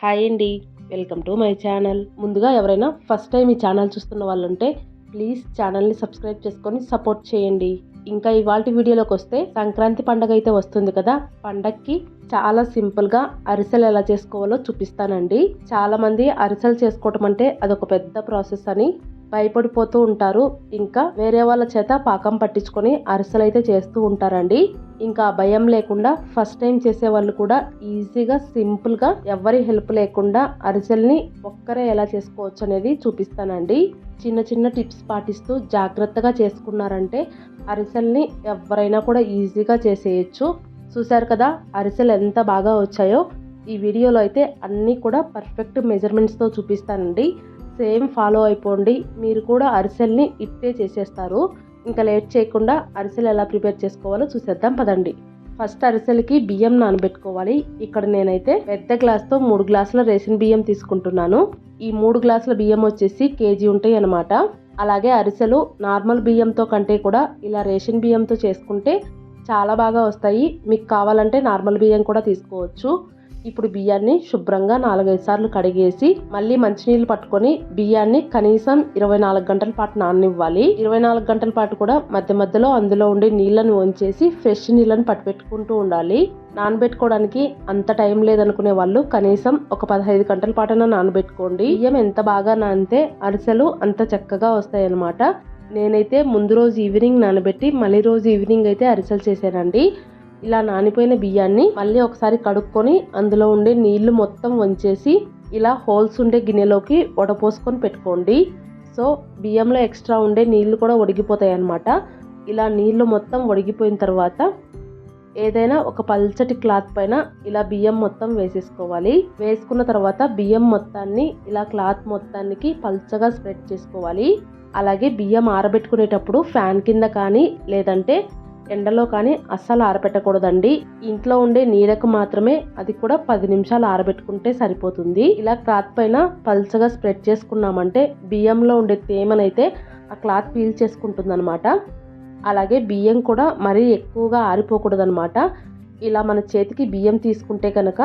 Hi అండి. Welcome to my channel. ముందుగా ఎవరైనా ఫస్ట్ టైం ఈ ఛానల్ చూస్తున్న వాళ్ళు ఉంటే ప్లీజ్ ఛానల్ని సబ్స్క్రైబ్ చేసుకొని సపోర్ట్ చేయండి. ఇంకా ఇవాళ వీడియోలోకి వస్తే సంక్రాంతి పండగ అయితే వస్తుంది కదా. పండక్కి చాలా సింపుల్గా అరిసెలు ఎలా చేసుకోవాలో చూపిస్తానండి. చాలామంది అరిసెలు చేసుకోవటం అంటే అదొక పెద్ద ప్రాసెస్ అని భయపడిపోతూ ఉంటారు. ఇంకా వేరే వాళ్ళ చేత పాకం పట్టించుకొని అరిసెలు అయితే చేస్తూ ఉంటారండి. ఇంకా భయం లేకుండా ఫస్ట్ టైం చేసే వాళ్ళు కూడా ఈజీగా సింపుల్గా ఎవరి హెల్ప్ లేకుండా అరిసెల్ని ఒక్కరే ఎలా చేసుకోవచ్చు అనేది చూపిస్తానండి. చిన్న చిన్న టిప్స్ పాటిస్తూ జాగ్రత్తగా చేసుకున్నారంటే అరిసెల్ని ఎవరైనా కూడా ఈజీగా చేసేయచ్చు. చూశారు కదా అరిసెలు ఎంత బాగా వచ్చాయో. ఈ వీడియోలో అయితే అన్నీ కూడా పర్ఫెక్ట్ మెజర్మెంట్స్తో చూపిస్తానండి. సేమ్ ఫాలో అయిపోండి. మీరు కూడా అరిసెల్ని ఇట్టే చేసేస్తారు. ఇంకా లేట్ చేయకుండా అరిసెలు ఎలా ప్రిపేర్ చేసుకోవాలో చూసేద్దాం పదండి. ఫస్ట్ అరిసెలకి బియ్యం నానబెట్టుకోవాలి. ఇక్కడ నేనైతే పెద్ద గ్లాస్తో మూడు గ్లాసుల రేషన్ బియ్యం తీసుకుంటున్నాను. ఈ మూడు గ్లాసుల బియ్యం వచ్చేసి కేజీ ఉంటాయి అన్నమాట అలాగే అరిసెలు నార్మల్ బియ్యంతో కంటే కూడా ఇలా రేషన్ బియ్యంతో చేసుకుంటే చాలా బాగా వస్తాయి. మీకు కావాలంటే నార్మల్ బియ్యం కూడా తీసుకోవచ్చు. ఇప్పుడు బియ్యాన్ని శుభ్రంగా నాలుగైదు సార్లు కడిగేసి మళ్ళీ మంచినీళ్ళు పట్టుకొని బియ్యాన్ని కనీసం ఇరవై నాలుగు గంటల పాటు నాననివ్వాలి. ఇరవై నాలుగు గంటల పాటు కూడా మధ్య మధ్యలో అందులో ఉండే నీళ్ళను వంచేసి ఫ్రెష్ నీళ్ళని పట్టుపెట్టుకుంటూ ఉండాలి. నానబెట్టుకోవడానికి అంత టైం లేదనుకునే వాళ్ళు కనీసం ఒక పదహైదు గంటల పాటన నానబెట్టుకోండి. బియ్యం ఎంత బాగా నానితే అరిసెలు అంత చక్కగా వస్తాయి అన్నమాట నేనైతే ముందు రోజు ఈవినింగ్ నానబెట్టి మళ్ళీ రోజు ఈవినింగ్ అయితే అరిసెలు చేశానండి. ఇలా నానిపోయిన బియ్యాన్ని మళ్ళీ ఒకసారి కడుక్కొని అందులో ఉండే నీళ్ళు మొత్తం వంచేసి ఇలా హోల్స్ ఉండే గిన్నెలోకి వడపోసుకొని పెట్టుకోండి. సో బియ్యంలో ఎక్స్ట్రా ఉండే నీళ్ళు కూడా ఒడిగిపోతాయి అన్నమాట. ఇలా నీళ్ళు మొత్తం ఒడిగిపోయిన తర్వాత ఏదైనా ఒక పల్చటి క్లాత్ పైన ఇలా బియ్యం మొత్తం వేసేసుకోవాలి. వేసుకున్న తర్వాత బియ్యం మొత్తాన్ని ఇలా క్లాత్ మొత్తానికి పల్చగా స్ప్రెడ్ చేసుకోవాలి. అలాగే బియ్యం ఆరబెట్టుకునేటప్పుడు ఫ్యాన్ కింద కానీ లేదంటే ఎండలో కానీ అస్సలు ఆరబెట్టకూడదండి. ఇంట్లో ఉండే నీడకు మాత్రమే అది కూడా పది నిమిషాలు ఆరబెట్టుకుంటే సరిపోతుంది. ఇలా క్లాత్ పైన పల్చగా స్ప్రెడ్ చేసుకున్నామంటే బియ్యంలో ఉండే తేమనైతే ఆ క్లాత్ పీల్ చేసుకుంటుంది అనమాట అలాగే బియ్యం కూడా మరీ ఎక్కువగా ఆరిపోకూడదనమాట ఇలా మన చేతికి బియ్యం తీసుకుంటే కనుక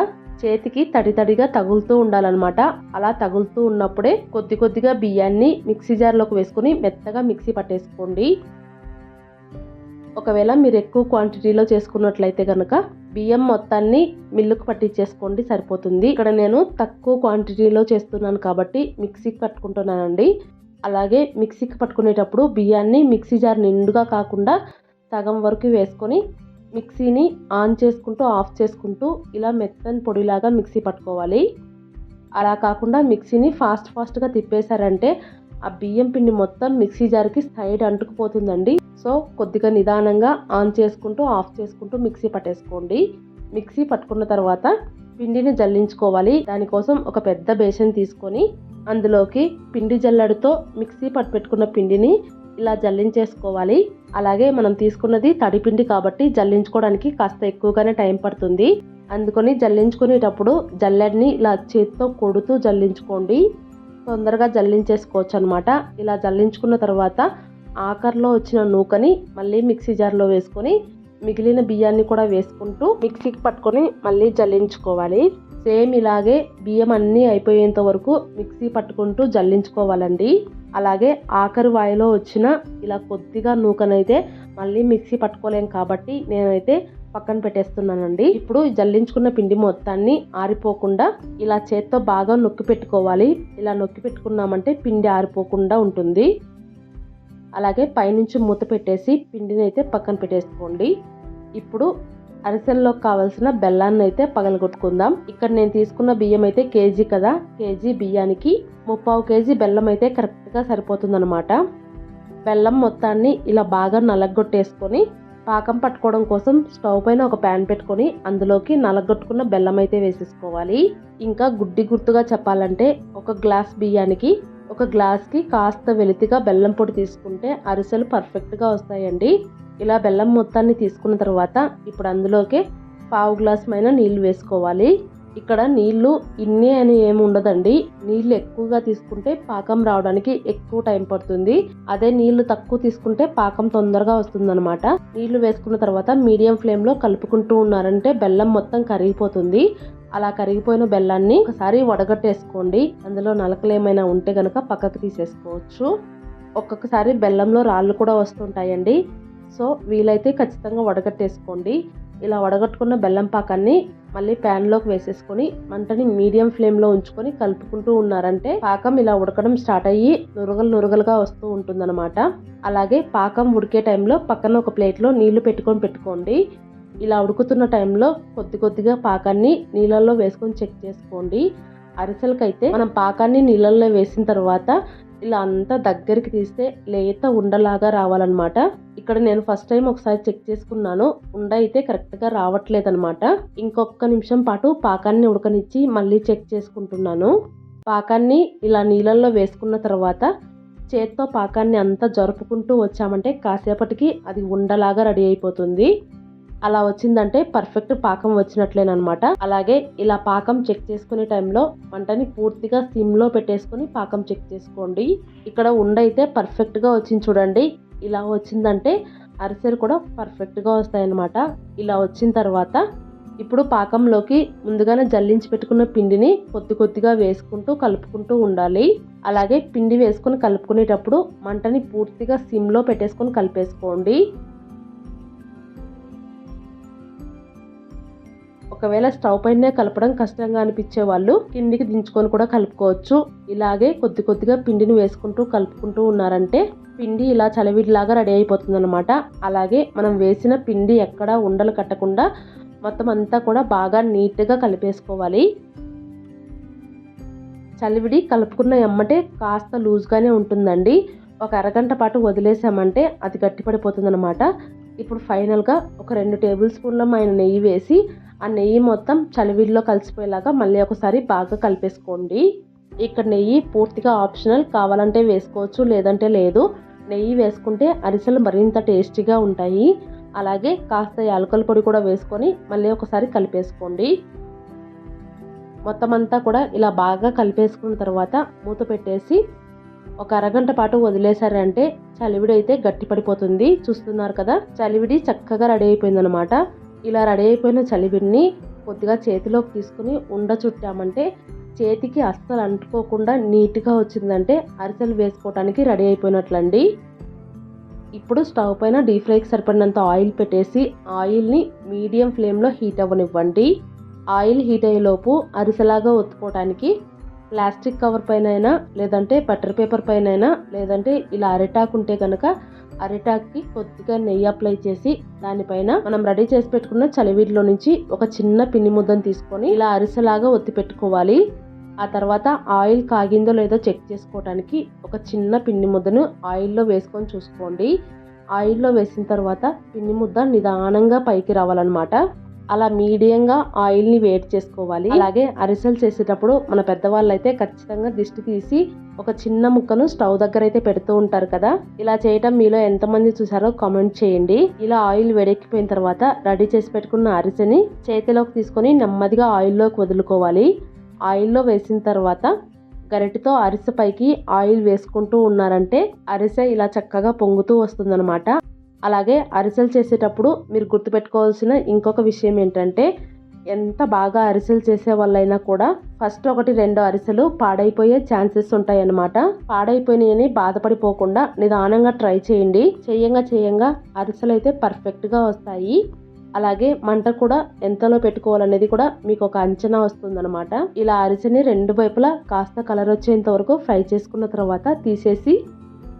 చేతికి తడి తడిగా తగులుతూ ఉండాలన్నమాట. అలా తగులుతూ ఉన్నప్పుడే కొద్ది కొద్దిగా బియ్యాన్ని మిక్సీ జార్లోకి వేసుకుని మెత్తగా మిక్సీ పట్టేసుకోండి. ఒకవేళ మీరు ఎక్కువ క్వాంటిటీలో చేసుకున్నట్లయితే కనుక బియ్యం మొత్తాన్ని మిల్లుకు పట్టించేసుకోండి సరిపోతుంది. ఇక్కడ నేను తక్కువ క్వాంటిటీలో చేస్తున్నాను కాబట్టి మిక్సీకి పట్టుకుంటున్నానండి. అలాగే మిక్సీకి పట్టుకునేటప్పుడు బియ్యాన్ని మిక్సీ జార్ నిండుగా కాకుండా సగం వరకు వేసుకొని మిక్సీని ఆన్ చేసుకుంటూ ఆఫ్ చేసుకుంటూ ఇలా మెత్తని పొడిలాగా మిక్సీ పట్టుకోవాలి. అలా కాకుండా మిక్సీని ఫాస్ట్ ఫాస్ట్గా తిప్పేశారంటే ఆ బియ్యం పిండి మొత్తం మిక్సీ జార్కి సైడ్ అంటుకుపోతుందండి. సో కొద్దిగా నిదానంగా ఆన్ చేసుకుంటూ ఆఫ్ చేసుకుంటూ మిక్సీ పట్టేసుకోండి. మిక్సీ పట్టుకున్న తర్వాత పిండిని జల్లించుకోవాలి. దానికోసం ఒక పెద్ద బేసన్ తీసుకొని అందులోకి పిండి జల్లడితో మిక్సీ పట్టు పెట్టుకున్న పిండిని ఇలా జల్లించేసుకోవాలి. అలాగే మనం తీసుకున్నది తడిపిండి కాబట్టి జల్లించుకోవడానికి కాస్త ఎక్కువగానే టైం పడుతుంది. అందుకని జల్లించుకునేటప్పుడు జల్లెడ్ని ఇలా చేతితో కొడుతూ జల్లించుకోండి. తొందరగా జల్లించేసుకోవచ్చు అనమాట ఇలా జల్లించుకున్న తర్వాత ఆఖరిలో వచ్చిన నూకని మళ్ళీ మిక్సీ జార్లో వేసుకొని మిగిలిన బియ్యాన్ని కూడా వేసుకుంటూ మిక్సీకి పట్టుకొని మళ్ళీ జల్లించుకోవాలి. సేమ్ ఇలాగే బియ్యం అన్నీ అయిపోయేంత వరకు మిక్సీ పట్టుకుంటూ జల్లించుకోవాలండి. అలాగే ఆఖరి వాయిలో వచ్చిన ఇలా కొద్దిగా నూకనైతే మళ్ళీ మిక్సీ పట్టుకోలేం కాబట్టి నేనైతే పక్కన పెట్టేస్తున్నానండి. ఇప్పుడు జల్లించుకున్న పిండి మొత్తాన్ని ఆరిపోకుండా ఇలా చేత్తో బాగా నొక్కి పెట్టుకోవాలి. ఇలా నొక్కి పెట్టుకున్నామంటే పిండి ఆరిపోకుండా ఉంటుంది. అలాగే పైనుంచి మూత పెట్టేసి పిండిని అయితే పక్కన పెట్టేసుకోండి. ఇప్పుడు అరిసెల్లో కావాల్సిన బెల్లాన్ని అయితే పగలగొట్టుకుందాం. ఇక్కడ నేను తీసుకున్న బియ్యం అయితే కేజీ కదా కేజీ బియ్యానికి ముప్పావు కేజీ బెల్లం అయితే కరెక్ట్గా సరిపోతుందన్నమాట. బెల్లం మొత్తాన్ని ఇలా బాగా నలగొట్టేసుకొని పాకం పట్టుకోవడం కోసం స్టవ్ పైన ఒక ప్యాన్ పెట్టుకొని అందులోకి నలగొట్టుకున్న బెల్లం అయితే వేసేసుకోవాలి. ఇంకా గుడ్డి గుర్తుగా చెప్పాలంటే ఒక గ్లాస్ బియ్యానికి ఒక గ్లాస్కి కాస్త వెలితిగా బెల్లం పొడి తీసుకుంటే అరిసెలు పర్ఫెక్ట్గా వస్తాయండి. ఇలా బెల్లం మొత్తాన్ని తీసుకున్న తర్వాత ఇప్పుడు అందులోకి పావు గ్లాస్ పైన నీళ్ళు వేసుకోవాలి. ఇక్కడ నీళ్ళు ఇన్ని అని ఏమి ఉండదండి. నీళ్ళు ఎక్కువగా తీసుకుంటే పాకం రావడానికి ఎక్కువ టైం పడుతుంది. అదే నీళ్ళు తక్కువ తీసుకుంటే పాకం తొందరగా వస్తుందన్నమాట. నీళ్ళు వేసుకున్న తర్వాత మీడియం ఫ్లేమ్లో కలుపుకుంటూ ఉన్నారంటే బెల్లం మొత్తం కరిగిపోతుంది. అలా కరిగిపోయిన బెల్లాన్ని ఒకసారి వడగట్టేసుకోండి. అందులో నలకలు ఏమైనా ఉంటే కనుక పక్కకు తీసేసుకోవచ్చు. ఒక్కొక్కసారి బెల్లంలో రాళ్ళు కూడా వస్తుంటాయండి. సో వీలైతే ఖచ్చితంగా వడగట్టేసుకోండి. ఇలా వడగట్టుకున్న బెల్లం పాకాన్ని మళ్ళీ ప్యాన్లోకి వేసేసుకొని మంటని మీడియం ఫ్లేమ్లో ఉంచుకొని కలుపుకుంటూ ఉన్నారంటే పాకం ఇలా ఉడకడం స్టార్ట్ అయ్యి నురగలు నురగలుగా వస్తూ ఉంటుందన్నమాట. అలాగే పాకం ఉడికే టైంలో పక్కన ఒక ప్లేట్లో నీళ్ళు పెట్టుకొని పెట్టుకోండి. ఇలా ఉడుకుతున్న టైంలో కొద్ది కొద్దిగా పాకాన్ని నీళ్ళల్లో వేసుకొని చెక్ చేసుకోండి. అరిసెలకైతే మనం పాకాన్ని నీళ్ళల్లో వేసిన తర్వాత ఇలా అంతా దగ్గరికి తీస్తే లేత ఉండలాగా రావాలన్నమాట. ఇక్కడ నేను ఫస్ట్ టైం ఒకసారి చెక్ చేసుకున్నాను. ఉండ అయితే కరెక్ట్గా రావట్లేదన్నమాట. ఇంకొక నిమిషం పాటు పాకాన్ని ఉడకనిచ్చి మళ్ళీ చెక్ చేసుకుంటున్నాను. పాకాన్ని ఇలా నీళ్ళల్లో వేసుకున్న తర్వాత చేత్తో పాకాన్ని అంతా జరుపుకుంటూ వచ్చామంటే కాసేపటికి అది ఉండలాగా రెడీ అయిపోతుంది. అలా వచ్చిందంటే పర్ఫెక్ట్ పాకం వచ్చినట్లేనమాట అలాగే ఇలా పాకం చెక్ చేసుకునే టైంలో మంటని పూర్తిగా సిమ్లో పెట్టేసుకొని పాకం చెక్ చేసుకోండి. ఇక్కడ ఉండైతే పర్ఫెక్ట్గా వచ్చింది చూడండి. ఇలా వచ్చిందంటే అరిసెలు కూడా పర్ఫెక్ట్గా వస్తాయన్నమాట. ఇలా వచ్చిన తర్వాత ఇప్పుడు పాకంలోకి ముందుగానే జల్లించి పెట్టుకున్న పిండిని కొద్ది కొద్దిగా వేసుకుంటూ కలుపుకుంటూ ఉండాలి. అలాగే పిండి వేసుకొని కలుపుకునేటప్పుడు మంటని పూర్తిగా సిమ్లో పెట్టేసుకొని కలిపేసుకోండి. ఒకవేళ స్టవ్ పైనే కలపడం కష్టంగా అనిపించే వాళ్ళు కిందికి దించుకొని కూడా కలుపుకోవచ్చు. ఇలాగే కొద్ది కొద్దిగా పిండిని వేసుకుంటూ కలుపుకుంటూ ఉన్నారంటే పిండి ఇలా చలివిడిలాగా రెడీ అయిపోతుంది అనమాట అలాగే మనం వేసిన పిండి ఎక్కడా ఉండలు కట్టకుండా మొత్తం అంతా కూడా బాగా నీట్గా కలిపేసుకోవాలి. చలివిడి కలుపుకున్న ఎమ్మటే కాస్త లూజ్గానే ఉంటుందండి. ఒక అరగంట పాటు వదిలేసామంటే అది గట్టిపడిపోతుంది అనమాట ఇప్పుడు ఫైనల్గా ఒక రెండు టేబుల్ స్పూన్ల మైన నెయ్యి వేసి ఆ నెయ్యి మొత్తం చలివిడిలో కలిసిపోయేలాగా మళ్ళీ ఒకసారి బాగా కలిపేసుకోండి. ఇక్కడ నెయ్యి పూర్తిగా ఆప్షనల్ కావాలంటే వేసుకోవచ్చు లేదంటే లేదు. నెయ్యి వేసుకుంటే అరిసెలు మరింత టేస్టీగా ఉంటాయి. అలాగే కాస్త యాలకల పొడి కూడా వేసుకొని మళ్ళీ ఒకసారి కలిపేసుకోండి. మొత్తం అంతా కూడా ఇలా బాగా కలిపేసుకున్న తర్వాత మూత పెట్టేసి ఒక అరగంట పాటు వదిలేశారంటే చలివిడి అయితే గట్టిపడిపోతుంది చూస్తున్నారు కదా చలివిడి చక్కగా రెడీ అయిపోయిందనమాట ఇలా రెడీ అయిపోయిన చలివిడిని కొద్దిగా చేతిలోకి తీసుకుని ఉండ చుట్టామంటే చేతికి అస్సలు అంటుకోకుండా నీట్గా వచ్చిందంటే అరిసెలు వేసుకోవడానికి రెడీ అయిపోయినట్లండి. ఇప్పుడు స్టవ్ పైన డీప్ ఫ్రైకి సరిపడినంత ఆయిల్ పెట్టేసి ఆయిల్ని మీడియం ఫ్లేమ్లో హీట్ అవ్వనివ్వండి. ఆయిల్ హీట్ అయ్యేలోపు అరిసెలాగా ఒత్తుకోవడానికి ప్లాస్టిక్ కవర్ పైన అయినా లేదంటే బటర్ పేపర్ పైన అయినా లేదంటే ఇలా అరిటాకు ఉంటే కనుక అరిటాక్కి కొద్దిగా నెయ్యి అప్లై చేసి దానిపైన మనం రెడీ చేసి పెట్టుకున్న చలివీడిలో నుంచి ఒక చిన్న పిన్ని ముద్దను తీసుకొని ఇలా అరిసెలాగా ఒత్తి పెట్టుకోవాలి. ఆ తర్వాత ఆయిల్ కాగిందో లేదో చెక్ చేసుకోవడానికి ఒక చిన్న పిండి ముద్దను ఆయిల్లో వేసుకొని చూసుకోండి. ఆయిల్లో వేసిన తర్వాత పిండి ముద్ద నిదానంగా పైకి రావాలన్నమాట. అలా మీడియంగా ఆయిల్ని వేడి చేసుకోవాలి. అలాగే అరిసెలు చేసేటప్పుడు మన పెద్దవాళ్ళు అయితే ఖచ్చితంగా దిష్టి తీసి ఒక చిన్న ముక్కను స్టవ్ దగ్గర అయితే పెడుతూ ఉంటారు కదా. ఇలా చేయటం మీలో ఎంతమంది చూసారో కామెంట్ చేయండి. ఇలా ఆయిల్ వేడెక్కిపోయిన తర్వాత రెడీ చేసి పెట్టుకున్న అరిసెని చేతిలోకి తీసుకొని నెమ్మదిగా ఆయిల్లోకి వదులుకోవాలి. ఆయిల్లో వేసిన తర్వాత గరిటతో అరిసె పైకి ఆయిల్ వేసుకుంటూ ఉన్నారంటే అరిసె ఇలా చక్కగా పొంగుతూ వస్తుందన్నమాట. అలాగే అరిసెలు చేసేటప్పుడు మీరు గుర్తుపెట్టుకోవాల్సిన ఇంకొక విషయం ఏంటంటే ఎంత బాగా అరిసెలు చేసే వాళ్ళైనా కూడా ఫస్ట్ ఒకటి రెండు అరిసెలు పాడైపోయే ఛాన్సెస్ ఉంటాయి అన్నమాట పాడైపోయినాయని బాధపడిపోకుండా నిదానంగా ట్రై చేయండి. చేయంగా చేయంగా అరిసెలు అయితే పర్ఫెక్ట్గా వస్తాయి. అలాగే మంట కూడా ఎంతలో పెట్టుకోవాలనేది కూడా మీకు ఒక అంచనా వస్తుందన్నమాట. ఇలా అరిసెని రెండు వైపులా కాస్త కలర్ వచ్చేంత వరకు ఫ్రై చేసుకున్న తర్వాత తీసేసి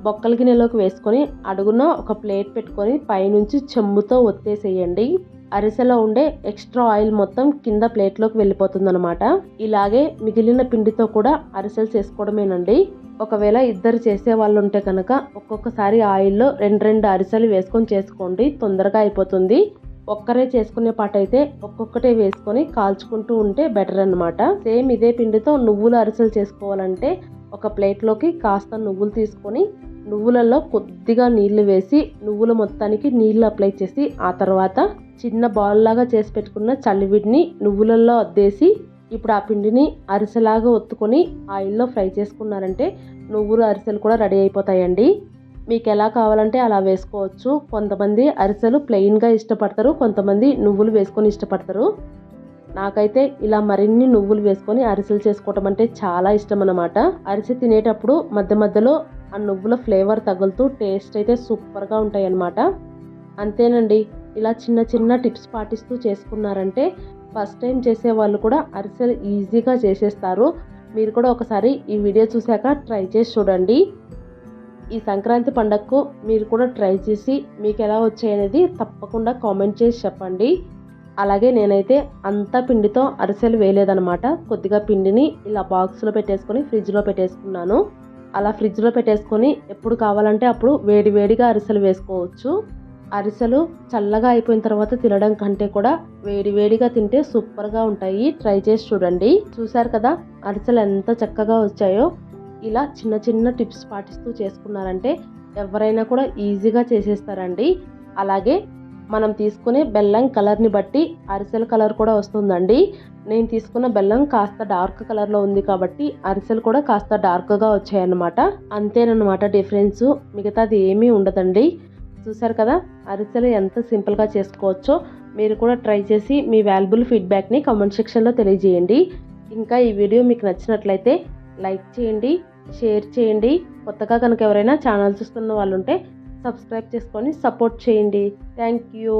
బొక్కల గిన్నెలోకి వేసుకొని అడుగున ఒక ప్లేట్ పెట్టుకొని పైనుంచి చెంబుతో ఒత్తేసేయండి. అరిసెలో ఉండే ఎక్స్ట్రా ఆయిల్ మొత్తం కింద ప్లేట్లోకి వెళ్ళిపోతుందనమాట ఇలాగే మిగిలిన పిండితో కూడా అరిసెలు చేసుకోవడమేనండి. ఒకవేళ ఇద్దరు చేసే వాళ్ళు ఉంటే కనుక ఒక్కొక్కసారి ఆయిల్లో రెండు రెండు అరిసెలు వేసుకొని చేసుకోండి తొందరగా అయిపోతుంది. ఒక్కరే చేసుకునే పాట అయితే ఒక్కొక్కటే వేసుకొని కాల్చుకుంటూ ఉంటే బెటర్ అనమాట సేమ్ ఇదే పిండితో నువ్వులు అరిసెలు చేసుకోవాలంటే ఒక ప్లేట్లోకి కాస్త నువ్వులు తీసుకొని నువ్వులలో కొద్దిగా నీళ్ళు వేసి నువ్వుల మొత్తానికి నీళ్ళు అప్లై చేసి ఆ తర్వాత చిన్న బాల్ లాగా చేసి పెట్టుకున్న చల్లివిడిని నువ్వులలో అద్దేసి ఇప్పుడు ఆ పిండిని అరిసెలాగా ఒత్తుకొని ఆయిల్లో ఫ్రై చేసుకున్నారంటే నువ్వులు అరిసెలు కూడా రెడీ అయిపోతాయండి. మీకు ఎలా కావాలంటే అలా వేసుకోవచ్చు. కొంతమంది అరిసెలు ప్లెయిన్గా ఇష్టపడతారు కొంతమంది నువ్వులు వేసుకొని ఇష్టపడతారు. నాకైతే ఇలా మరిన్ని నువ్వులు వేసుకొని అరిసెలు చేసుకోవటం అంటే చాలా ఇష్టం అన్నమాట అరిసె తినేటప్పుడు మధ్య మధ్యలో ఆ నువ్వుల ఫ్లేవర్ తగులుతూ టేస్ట్ అయితే సూపర్గా ఉంటాయి అన్నమాట అంతేనండి ఇలా చిన్న చిన్న టిప్స్ పాటిస్తూ చేసుకున్నారంటే ఫస్ట్ టైం చేసే వాళ్ళు కూడా అరిసెలు ఈజీగా చేసేస్తారు. మీరు కూడా ఒకసారి ఈ వీడియో చూశాక ట్రై చేసి చూడండి. ఈ సంక్రాంతి పండగకు మీరు కూడా ట్రై చేసి మీకు ఎలా వచ్చాయనేది తప్పకుండా కామెంట్ చేసి చెప్పండి. అలాగే నేనైతే అంత పిండితో అరిసెలు వేయలేదనమాట కొద్దిగా పిండిని ఇలా బాక్స్లో పెట్టేసుకొని ఫ్రిడ్జ్లో పెట్టేసుకున్నాను. అలా ఫ్రిడ్జ్లో పెట్టేసుకొని ఎప్పుడు కావాలంటే అప్పుడు వేడి వేడిగా అరిసెలు వేసుకోవచ్చు. అరిసెలు చల్లగా అయిపోయిన తర్వాత తినడం కంటే కూడా వేడి వేడిగా తింటే సూపర్గా ఉంటాయి. ట్రై చేసి చూడండి. చూసారు కదా అరిసెలు ఎంత చక్కగా వచ్చాయో. ఇలా చిన్న చిన్న టిప్స్ పాటిస్తూ చేసుకున్నారంటే ఎవరైనా కూడా ఈజీగా చేసేస్తారండి. అలాగే మనం తీసుకునే బెల్లం కలర్ని బట్టి అరిసెల కలర్ కూడా వస్తుందండి. నేను తీసుకున్న బెల్లం కాస్త డార్క్ కలర్లో ఉంది కాబట్టి అరిసెలు కూడా కాస్త డార్క్గా వచ్చాయన్నమాట. అంతేనమాట డిఫరెన్స్ మిగతాది ఏమీ ఉండదండి. చూసారు కదా? అరిసెలు ఎంత సింపుల్గా చేసుకోవచ్చో మీరు కూడా ట్రై చేసి మీ వాల్యుబుల్ ఫీడ్బ్యాక్ని కామెంట్ సెక్షన్లో తెలియజేయండి. ఇంకా ఈ వీడియో మీకు నచ్చినట్లయితే లైక్ చేయండి షేర్ చేయండి. కొత్తగా కనుక ఎవరైనా ఛానల్ చూస్తున్న వాళ్ళు ఉంటే సబ్స్క్రైబ్ చేసుకొని సపోర్ట్ చేయండి. Thank you.